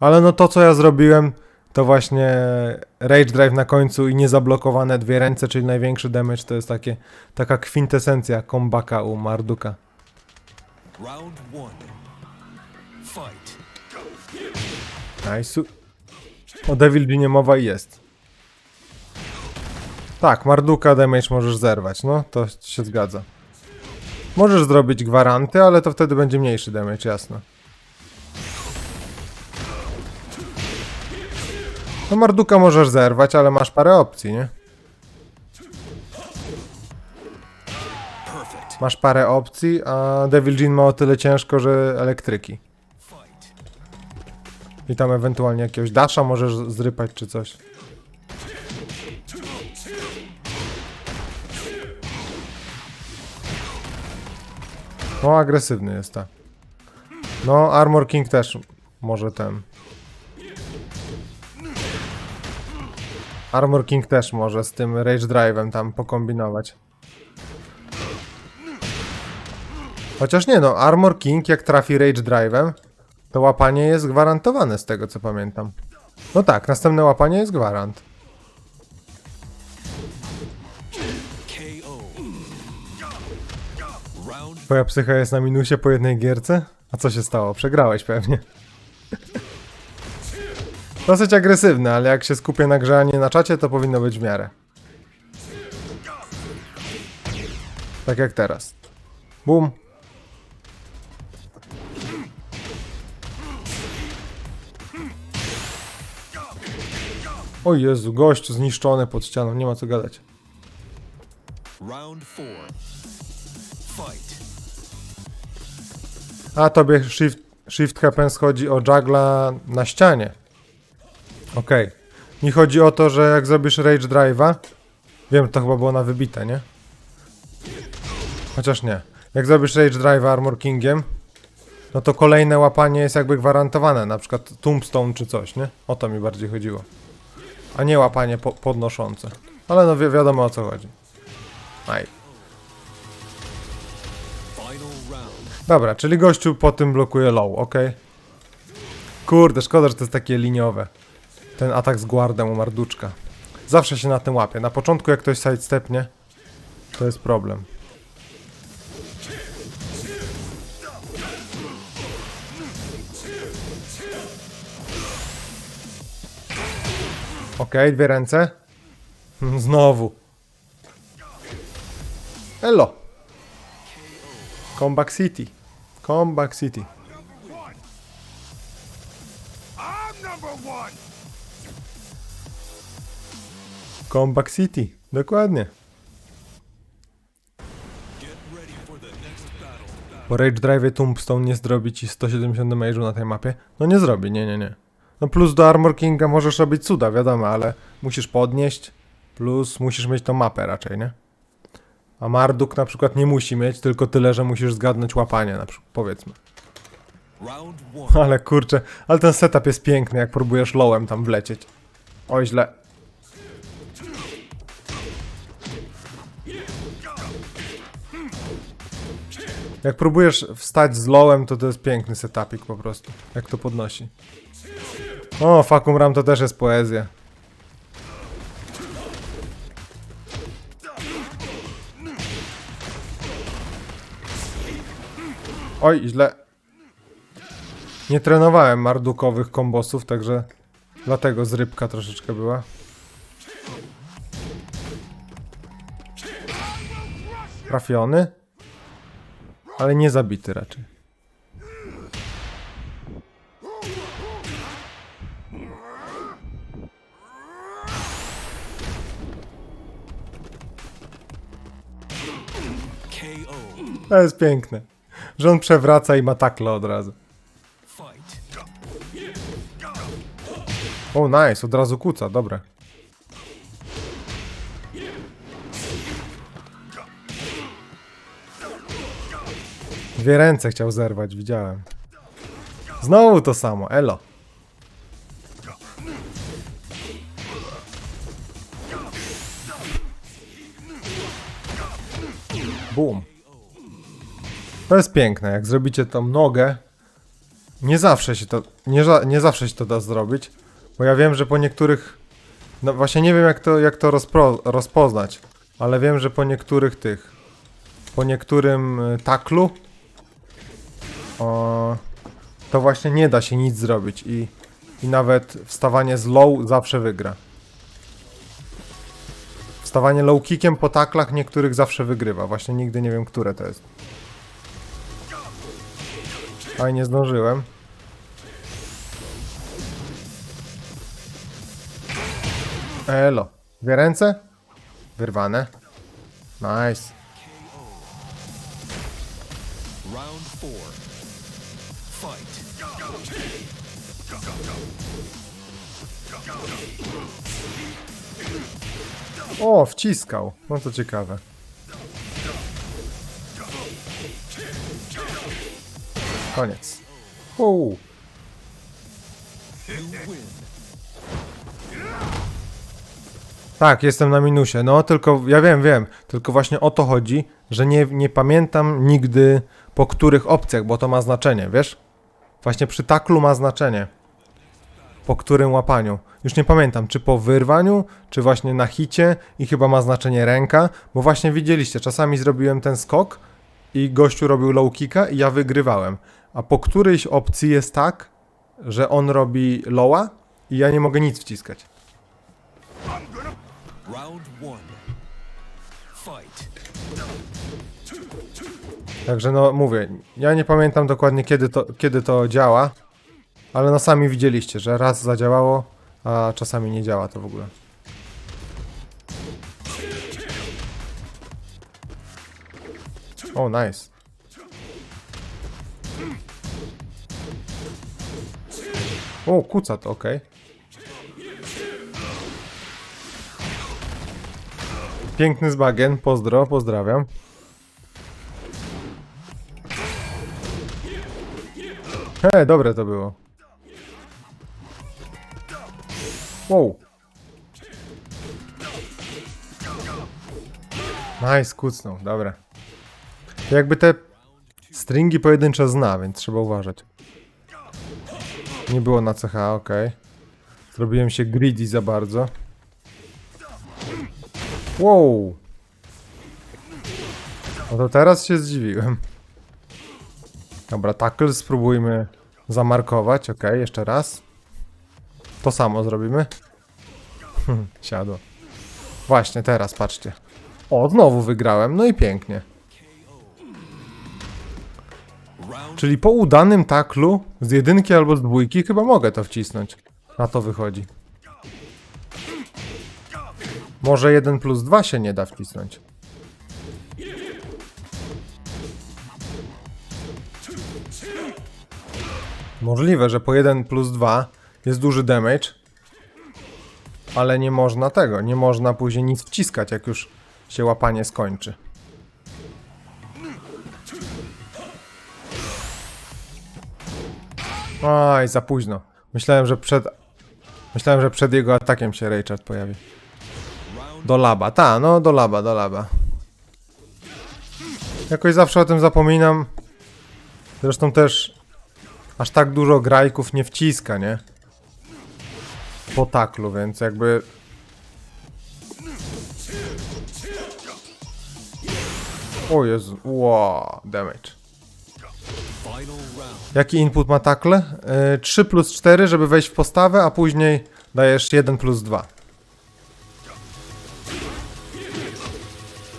Ale no to, co ja zrobiłem, to właśnie Rage Drive na końcu i niezablokowane dwie ręce, czyli największy damage, to jest takie, taka kwintesencja kombaka u Marduka. Round one. Fight. Nice. O Devil Ginie mowa i jest. Tak, Marduka damage możesz zerwać, no to się zgadza. Możesz zrobić gwaranty, ale to wtedy będzie mniejszy damage, jasne. No Marduka możesz zerwać, ale masz parę opcji, nie? Masz parę opcji, a Devil Jin ma o tyle ciężko, że elektryki. I tam ewentualnie jakiegoś dasha możesz zrypać czy coś. No, agresywny jest ta. No, Armor King też może ten. Armor King też może z tym Rage Drive'em tam pokombinować. Chociaż nie no, Armor King jak trafi Rage Drive'em, to łapanie jest gwarantowane z tego co pamiętam. No tak, następne łapanie jest gwarant. Twoja psycha jest na minusie po jednej gierce? A co się stało? Przegrałeś pewnie. Dosyć agresywne, ale jak się skupię na grze, a nie na czacie, to powinno być w miarę. Tak jak teraz. Bum. O Jezu, gościu zniszczony pod ścianą, nie ma co gadać. round. A tobie shift, shift happens chodzi o juggla na ścianie. Okej. Mi chodzi o to, że jak zrobisz rage drive'a, wiem, to chyba było na wybite, nie? Chociaż nie. Jak zrobisz rage drive'a Armor Kingiem, no to kolejne łapanie jest jakby gwarantowane, na przykład Tombstone czy coś, nie? O to mi bardziej chodziło. A nie łapanie po podnoszące. Ale no wi wiadomo o co chodzi. Aj. Dobra, czyli gościu po tym blokuje low, ok? Kurde, szkoda, że to jest takie liniowe. Ten atak z guardem u Marduczka. Zawsze się na tym łapie. Na początku jak ktoś sidestepnie, to jest problem. Ok, dwie ręce. Znowu. Elo. Comeback City. Comeback City. Comeback City. Dokładnie. Po Rage Drive Tombstone nie zrobi ci 170 damage'u na tej mapie? No nie zrobi, nie, nie, nie. No plus do Armor Kinga możesz robić cuda, wiadomo, ale musisz podnieść, plus musisz mieć tą mapę raczej, nie? A Marduk na przykład nie musi mieć, tylko tyle, że musisz zgadnąć łapanie, na przykład, powiedzmy. Ale kurczę, ale ten setup jest piękny, jak próbujesz lowem tam wlecieć. Oj, źle. Jak próbujesz wstać z lowem, to to jest piękny setupik po prostu. Jak to podnosi. O, Fakum Ram to też jest poezja. Oj, źle. Nie trenowałem mardukowych kombosów, także dlatego zrybka troszeczkę była. Trafiony, ale nie zabity raczej. To jest piękne, że on przewraca i ma takle od razu. O, nice, od razu kuca, dobre. Dwie ręce chciał zerwać, widziałem. Znowu to samo, elo. Boom. To jest piękne, jak zrobicie tą nogę Nie zawsze się to, nie, nie zawsze się to da zrobić, bo ja wiem, że po niektórych, no właśnie nie wiem jak to, jak to rozpro, rozpoznać, ale wiem, że po niektórych tych, po niektórym y, taklu, to właśnie nie da się nic zrobić i, i nawet wstawanie z low zawsze wygra. Wstawanie low kickiem po taklach niektórych zawsze wygrywa, właśnie nigdy nie wiem, które to jest. Aj, nie zdążyłem. Elo. Dwie ręce? Wyrwane. Nice. Round. Fight. O, wciskał. No to ciekawe. Koniec. Uuu. Tak, jestem na minusie. No, tylko ja wiem, wiem. Tylko właśnie o to chodzi, że nie, nie pamiętam nigdy po których opcjach, bo to ma znaczenie, wiesz? Właśnie przy taklu ma znaczenie. Po którym łapaniu. Już nie pamiętam, czy po wyrwaniu, czy właśnie na hicie i chyba ma znaczenie ręka, bo właśnie widzieliście, czasami zrobiłem ten skok i gościu robił low kicka i ja wygrywałem. A po którejś opcji jest tak, że on robi lowa i ja nie mogę nic wciskać. Round one. Także no mówię, ja nie pamiętam dokładnie kiedy to, kiedy to działa, ale no sami widzieliście, że raz zadziałało, a czasami nie działa to w ogóle. O, nice. O, kuca to, okej. Piękny zbagien, pozdro, pozdrawiam. He, dobre to było. Wow. Nice, kucnął, dobra. Jakby te stringi pojedyncze zna, więc trzeba uważać. Nie było na CH, okej. Zrobiłem się greedy za bardzo. Wow. No to teraz się zdziwiłem. Dobra, tackle spróbujmy zamarkować. Ok, jeszcze raz. To samo zrobimy. Hmm, Siadło. Właśnie, teraz patrzcie. O, znowu wygrałem. No i pięknie. Czyli po udanym taklu z jedynki albo z dwójki chyba mogę to wcisnąć. Na to wychodzi. Może 1 plus 2 się nie da wcisnąć. Możliwe, że po 1 plus 2 jest duży damage, ale nie można tego, nie można później nic wciskać, jak już się łapanie skończy. Oj, za późno. Myślałem, że przed. Myślałem, że przed jego atakiem się Raychard pojawi. Do laba, ta, no do laba, do laba. Jakoś zawsze o tym zapominam. Zresztą też aż tak dużo grajków nie wciska, nie? Po taklu, więc jakby. O Jezu, wow, damage. Jaki input ma tackle? Yy, 3 plus 4, żeby wejść w postawę, a później dajesz 1 plus 2.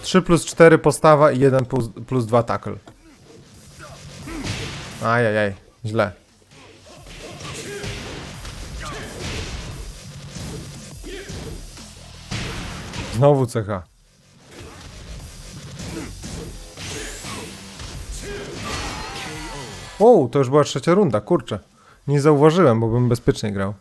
3 plus 4 postawa i 1 plus, plus 2 tackle. Ajajaj, źle. Znowu CH. O, to już była trzecia runda, kurczę. Nie zauważyłem, bo bym bezpiecznie grał.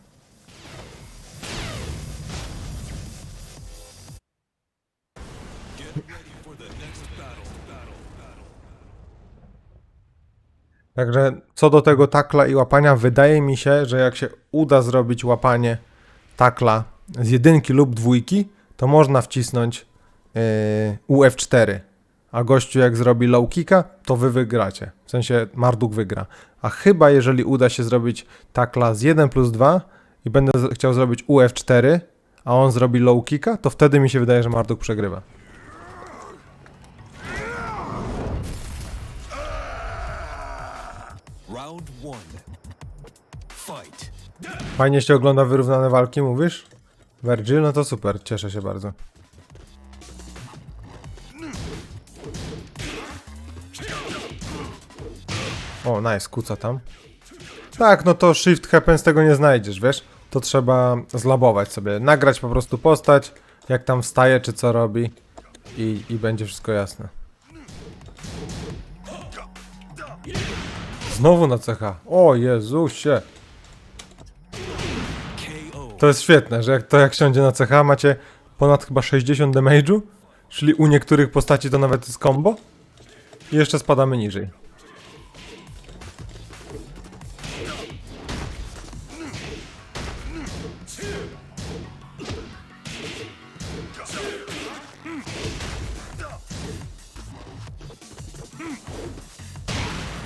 Także co do tego takla i łapania, wydaje mi się, że jak się uda zrobić łapanie takla z jedynki lub dwójki, to można wcisnąć yy, UF4. A gościu jak zrobi low kicka, to wy wygracie. W sensie Marduk wygra. A chyba jeżeli uda się zrobić takla z 1 plus 2 i będę chciał zrobić UF4, a on zrobi low kicka, to wtedy mi się wydaje, że Marduk przegrywa. Fajnie się ogląda wyrównane walki, mówisz? Virgil, no to super, cieszę się bardzo. O, nice, kuca tam. Tak, no to shift happen z tego nie znajdziesz, wiesz? To trzeba zlabować sobie, nagrać po prostu postać, jak tam wstaje, czy co robi i, i będzie wszystko jasne. Znowu na cecha. O Jezusie. To jest świetne, że jak to jak siądzie na CH macie ponad chyba 60 damage'u, czyli u niektórych postaci to nawet jest combo i jeszcze spadamy niżej.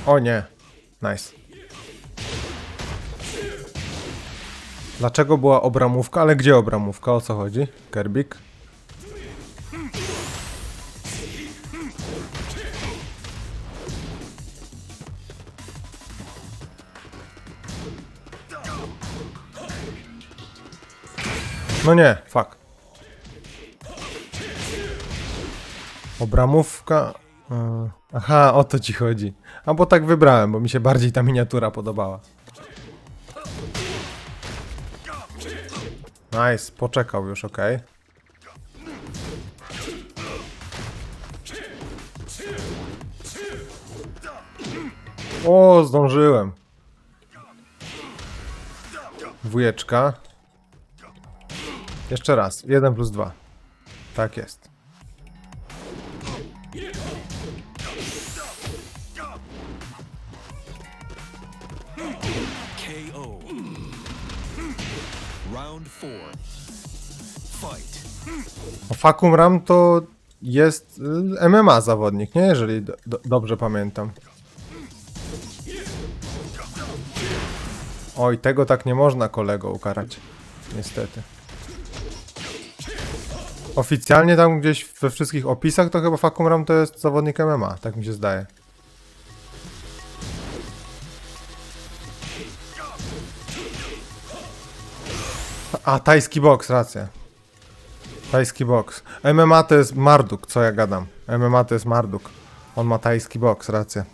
O nie. Nice. Dlaczego była obramówka? Ale gdzie obramówka? O co chodzi? Kerbik? No nie, fuck. Obramówka. Aha, o to ci chodzi. A bo tak wybrałem, bo mi się bardziej ta miniatura podobała. Nice, poczekał już, okej. O, zdążyłem. Dwójeczka. Jeszcze raz, 1 plus 2. Tak jest. O, Fakum Ram to jest y, MMA zawodnik, nie? Jeżeli do, do, dobrze pamiętam. Oj, tego tak nie można kolego ukarać. Niestety. Oficjalnie tam gdzieś we wszystkich opisach to chyba Fakum Ram to jest zawodnik MMA, tak mi się zdaje. A, tajski boks, racja. Tajski boks. MMA to jest Marduk, co ja gadam. MMA to jest Marduk. On ma tajski boks, rację.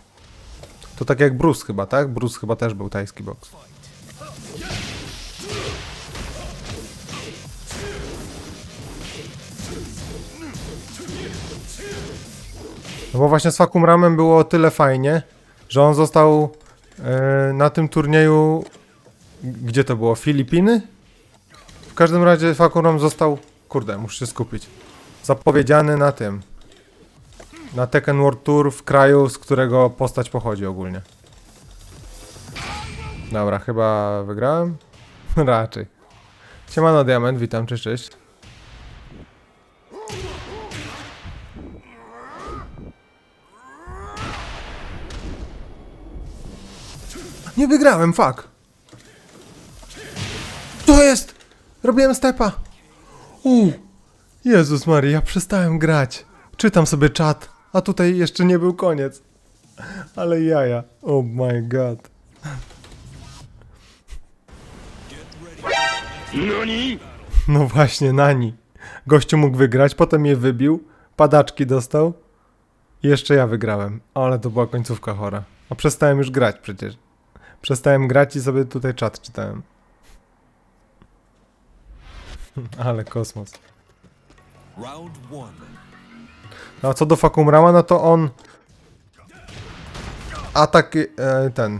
To tak jak Bruce chyba, tak? Bruce chyba też był tajski boks. No bo właśnie z Fakum Ramem było o tyle fajnie, że on został e, na tym turnieju... Gdzie to było? Filipiny? Każdym razie Fakuram został. Kurde, muszę się skupić. Zapowiedziany na tym. Na Tekken World Tour w kraju, z którego postać pochodzi ogólnie. Dobra, chyba wygrałem? Raczej. Siemano Diament, witam, cześć, cześć. Nie wygrałem, fuck! Robiłem stepa! Uuu! Jezus Maria, ja przestałem grać. Czytam sobie czat, a tutaj jeszcze nie był koniec. Ale jaja. Oh my god. No właśnie, Nani. Gościu mógł wygrać, potem je wybił, padaczki dostał i jeszcze ja wygrałem. Ale to była końcówka chora. A przestałem już grać przecież. Przestałem grać i sobie tutaj czat czytałem. Ale kosmos. No a co do Fakumrama, no to on... Atak e, ten...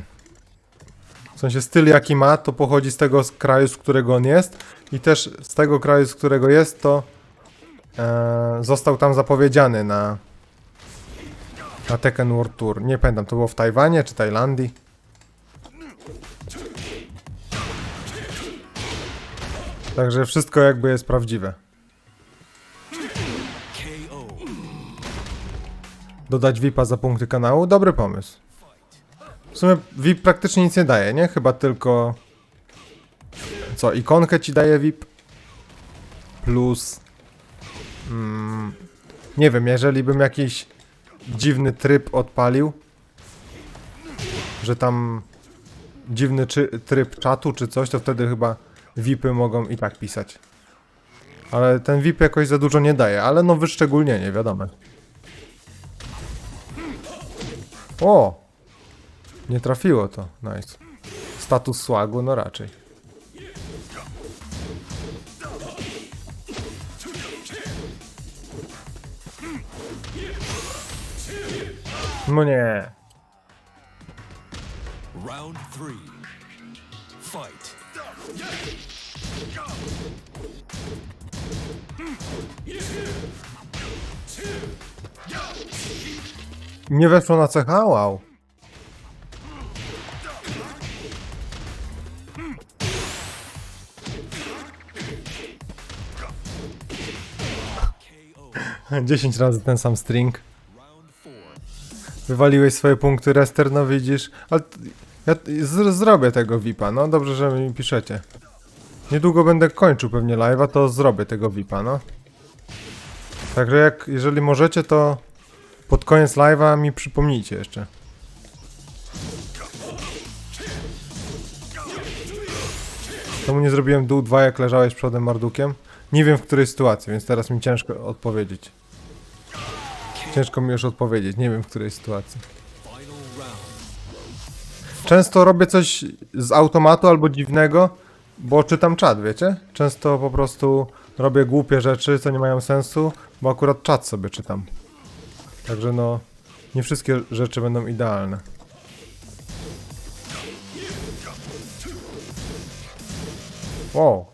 W sensie styl jaki ma, to pochodzi z tego z kraju, z którego on jest. I też z tego kraju, z którego jest, to e, został tam zapowiedziany na na Tekken World Tour. Nie pamiętam, to było w Tajwanie czy Tajlandii. Także wszystko jakby jest prawdziwe. Dodać VIPa za punkty kanału. Dobry pomysł. W sumie VIP praktycznie nic nie daje, nie? Chyba tylko... Co, ikonkę ci daje VIP? Plus... Mm, nie wiem, jeżeli bym jakiś dziwny tryb odpalił, że tam dziwny tryb czatu czy coś, to wtedy chyba VIPy mogą i tak pisać. Ale ten VIP jakoś za dużo nie daje, ale no wyszczególnienie, wiadomo. O! Nie trafiło to, nice. Status słagu, no raczej. No nie. Round three. Fight. Nie weszło na cecha? Wow. 10 razy ten sam string. Wywaliłeś swoje punkty, Rester, no widzisz. Ale ja z- zrobię tego VIPa, no dobrze, że mi piszecie. Niedługo będę kończył pewnie live'a, to zrobię tego VIPa, no. Także jak, jeżeli możecie, to pod koniec live'a mi przypomnijcie jeszcze. Czemu nie zrobiłem dół 2 jak leżałeś przodem Mardukiem? Nie wiem w której sytuacji, więc teraz mi ciężko odpowiedzieć. Ciężko mi już odpowiedzieć, nie wiem w której sytuacji. Często robię coś z automatu albo dziwnego, bo czytam czat, wiecie? Często po prostu robię głupie rzeczy, co nie mają sensu, bo akurat czat sobie czytam. Także no, nie wszystkie rzeczy będą idealne. Wow.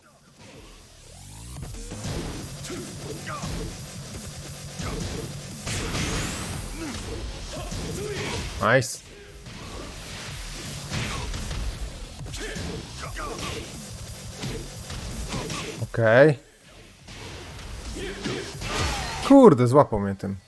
Nice. Okej. Kurde, złapał mnie tym.